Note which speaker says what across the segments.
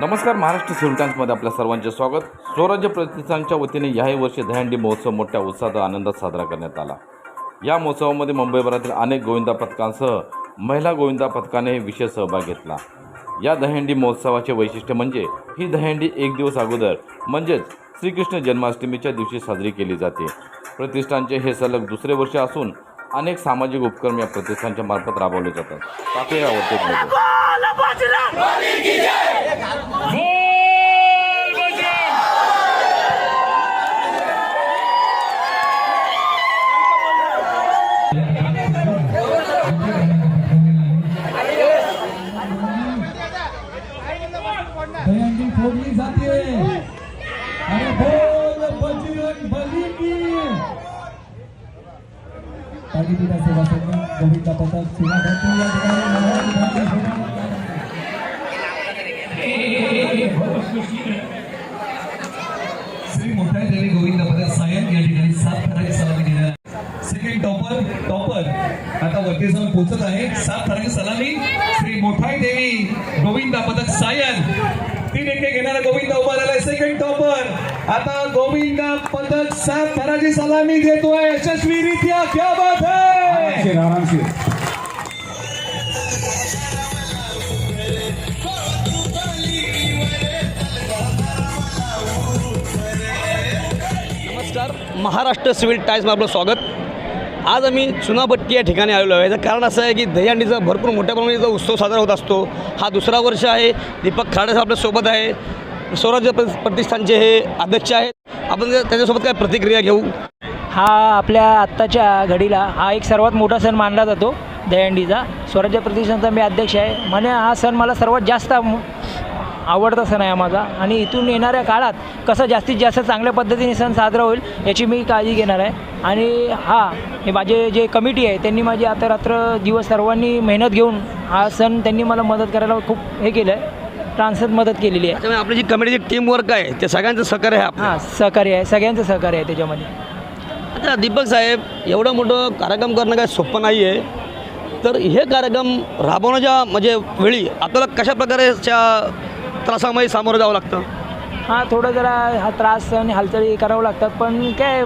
Speaker 1: नमस्कार महाराष्ट्र सुलतान्समध्ये आपल्या सर्वांचे स्वागत. स्वराज्य प्रतिष्ठानच्या वतीने याही वर्षी दहंडी महोत्सव मोठ्या उत्साहात आनंदात साजरा करण्यात आला. या महोत्सवामध्ये मुंबईभरातील अनेक गोविंदा पथकांसह महिला गोविंदा पथकाने विशेष सहभाग घेतला. या दहंडी महोत्सवाचे वैशिष्ट्य म्हणजे ही दहंडी एक दिवस अगोदर म्हणजेच श्रीकृष्ण जन्माष्टमीच्या दिवशी साजरी केली जाते. प्रतिष्ठानचे हे सलग दुसरे वर्ष असून अनेक सामाजिक उपक्रम या प्रतिष्ठानच्या मार्फत राबवले जातात. पाहूया यावरती
Speaker 2: फोडली जाते. अरे बोल बजरंग बली की तागिदीला सेवा संघ गोविंदा पथक सीमा भरती या ठिकाणी श्री मोठ्या देवी गोविंद पथक सायन या ठिकाणी सात थराची सलामी दिल्या सेकंड टॉपर टॉपर आता वरती जाऊन पोहोचत आहे. सात थराची सलामी. श्री मोठाई देवी गोविंदा पथक सायन तीन एके घेणारा गोविंदा उभा झालाय सेकंड टॉपर आता गोविंदा पथक सात थराची सलामी देतोय यशस्वीरित्या क्या बात है! आरामशीर
Speaker 3: नमस्कार महाराष्ट्र सिव्हिल टाईम्समध्ये आपलं स्वागत. आज आम्ही चुनाभट्टी या ठिकाणी आलेलो आहे. याचं कारण असं आहे की दहीहंडीचा भरपूर मोठ्या प्रमाणात इथं उत्सव साजरा होत असतो. हा दुसरा वर्ष आहे. दीपक खाडे साहेब आपल्यासोबत आहे. स्वराज्य प्र- प्रतिष्ठानचे हे अध्यक्ष आहेत. आपण त्याच्यासोबत काय प्रतिक्रिया घेऊ?
Speaker 4: हा आपल्या आत्ताच्या घडीला हा एक सर्वात मोठा सण मानला जातो दहीहंडीचा. स्वराज्य प्रतिष्ठानचा मी अध्यक्ष आहे. म्हणे हा सण मला सर्वात जास्त आवडता सण आहे माझा. आणि इथून येणाऱ्या काळात कसं जास्तीत जास्त चांगल्या पद्धतीने सण साजरा होईल याची मी काळजी घेणार आहे. आणि हा हे माझे जे कमिटी आहे त्यांनी माझी आता रात्र दिवस सर्वांनी मेहनत घेऊन हा सण त्यांनी मला मदत करायला खूप हे केलं आहे ट्रान्सफर मदत केलेली आहे.
Speaker 3: त्याच्यामुळे आपली जी कमिटीची टीम वर्क आहे ते सगळ्यांचं सहकार्य आहे आपलं.
Speaker 4: हां सहकार्य आहे सगळ्यांचं सहकार्य आहे त्याच्यामध्ये.
Speaker 3: आता दीपक साहेब एवढं मोठं कार्यक्रम करणं काय सोपं नाही आहे. तर हे कार्यक्रम राबवण्याच्या म्हणजे वेळी आपल्याला कशा प्रकारेच्या त्रासामध्ये सामोरं जावं लागतं?
Speaker 4: हां थोडं जरा हा त्रास आणि हालचाली करावं लागतात पण काय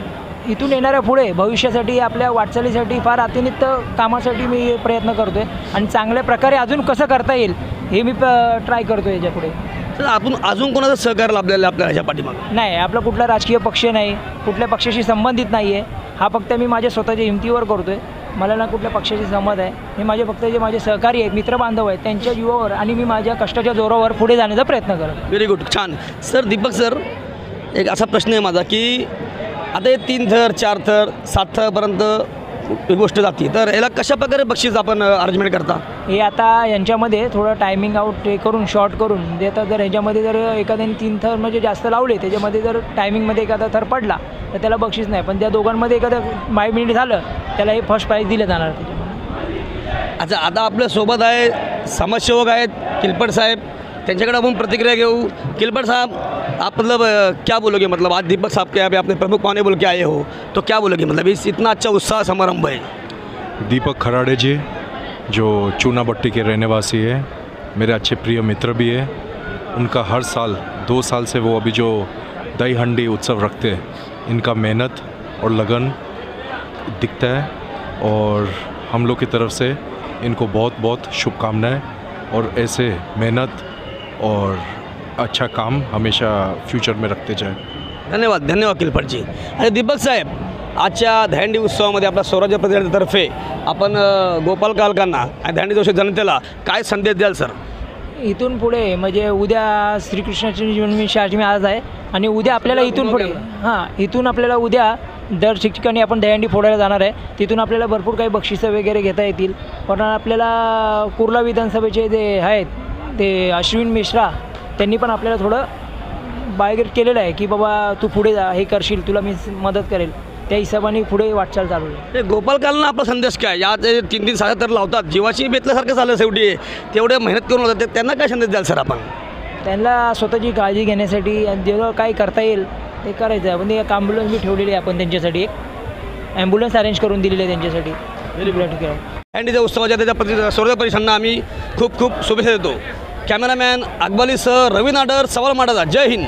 Speaker 4: इथून येणाऱ्या पुढे भविष्यासाठी आपल्या वाटचालीसाठी फार अतिरिक्त कामासाठी मी प्रयत्न करतो आहे आणि चांगल्या प्रकारे अजून कसं करता येईल हे मी ट्राय करतो
Speaker 3: याच्यापुढे आपण अजून कोणाचं सहकार्य लाभलेलं आपल्या ह्याच्या पाठीमागं?
Speaker 4: नाही आपला कुठला राजकीय पक्ष नाही कुठल्या पक्षाशी संबंधित नाही आहे हा फक्त मी माझ्या स्वतःच्या हिमतीवर करतो आहे मला ना कुठल्या पक्षाशी संमत आहे. हे माझे फक्त जे माझे सहकारी आहेत मित्रबांधव आहेत त्यांच्या जीवावर आणि मी माझ्या कष्टाच्या जोरावर पुढे जाण्याचा प्रयत्न करतो
Speaker 3: व्हेरी गुड छान. सर दीपक सर एक असा प्रश्न आहे माझा की आता हे तीन थर चार थर सात थरपर्यंत गोष्ट जाते. तर याला कशा प्रकारे बक्षीस आपण अरेंजमेंट करता?
Speaker 4: हे आता यांच्यामध्ये थोडं टायमिंग आउट हे करून शॉर्ट करून ते आता जर ह्याच्यामध्ये जर एखाद्याने तीन थर म्हणजे जास्त लावले त्याच्यामध्ये जर टायमिंगमध्ये एखादा थर पडला तर त्याला बक्षीस नाही. पण त्या दोघांमध्ये एखादं माय मिनिट झालं त्याला हे फर्स्ट प्राईज दिलं जाणार. त्याच्यामध्ये
Speaker 3: अच्छा आता आपल्यासोबत आहे समाजसेवक आहेत किलपट साहेब. त्यांच्याकडे आपण प्रतिक्रिया घेऊ. किलपट साहब, आप मतलब क्या बोलोगे? मतलब आज दीपक साहब के यहाँ पे अपने प्रमुख पाने बोल के आए हो तो क्या बोलोगे? मतलब इस, इतना अच्छा उत्साह समारंभ है।
Speaker 5: दीपक खराड़े जी, जो चूना के रहने वासी है, मेरे अच्छे प्रिय मित्र भी है। उनका हर साल, दो साल से वो अभी जो दही हंडी उत्सव रखते हैं, इनका मेहनत और लगन दिखता है और हम लोग की तरफ़ से इनको बहुत बहुत शुभकामनाएँ और ऐसे मेहनत और अच्छा काम हमेशा फ्यूचर में रखते जाएं।
Speaker 3: धन्यवाद धन्यवाद किलपटजी आणि दीपक साहेब आजच्या दहंडी उत्सवामध्ये आपल्या स्वराज्य प्रतिनिधीतर्फे आपण अ, गोपाल कालकांना आणि दहंडी जोशी जनतेला काय संदेश द्याल सर?
Speaker 4: इथून पुढे म्हणजे उद्या श्रीकृष्णाची जन्माष्टमी आज आहे आणि उद्या आपल्याला इथून पुढे हां इथून आपल्याला उद्या दर ठिकठिकाणी आपण दहीहंडी फोडायला जाणार आहे. तिथून आपल्याला भरपूर काही बक्षिसं वगैरे घेता येतील. पण आपल्याला कुर्ला विधानसभेचे जे आहेत ते अश्विन मिश्रा त्यांनी पण आपल्याला थोडं बायगेट केलेलं आहे की बाबा तू पुढे जा हे करशील तुला मी मदत करेल. त्या हिशोबाने पुढे वाटचाल चालू आहे.
Speaker 3: ते गोपाल कालना आपला संदेश काय? या ते तीन तीन साडे तर लावतात. जीवाची बेतल्यासारखं झालं शेवटी. तेवढे मेहनत करून होतात ते त्यांना काय संदेश द्याल सर आपण?
Speaker 4: त्यांना स्वतःची काळजी घेण्यासाठी आणि जेवढं काही करता येईल ते करायचं आहे. म्हणजे एक ॲम्ब्युलन्स बी ठेवलेली आहे आपण त्यांच्यासाठी एक. ॲम्ब्युलन्स अरेंज करून दिलेली आहे त्यांच्यासाठी. व्हेरी ठीक आहे.
Speaker 3: अँड त्या उत्सवाच्या त्याच्या प्रति स्वराज्य परिषदांना आम्ही खूप खूप शुभेच्छा देतो. कॅमेरामॅन अकबाली सर रवी नाडर सवाल माडाचा जय हिंद.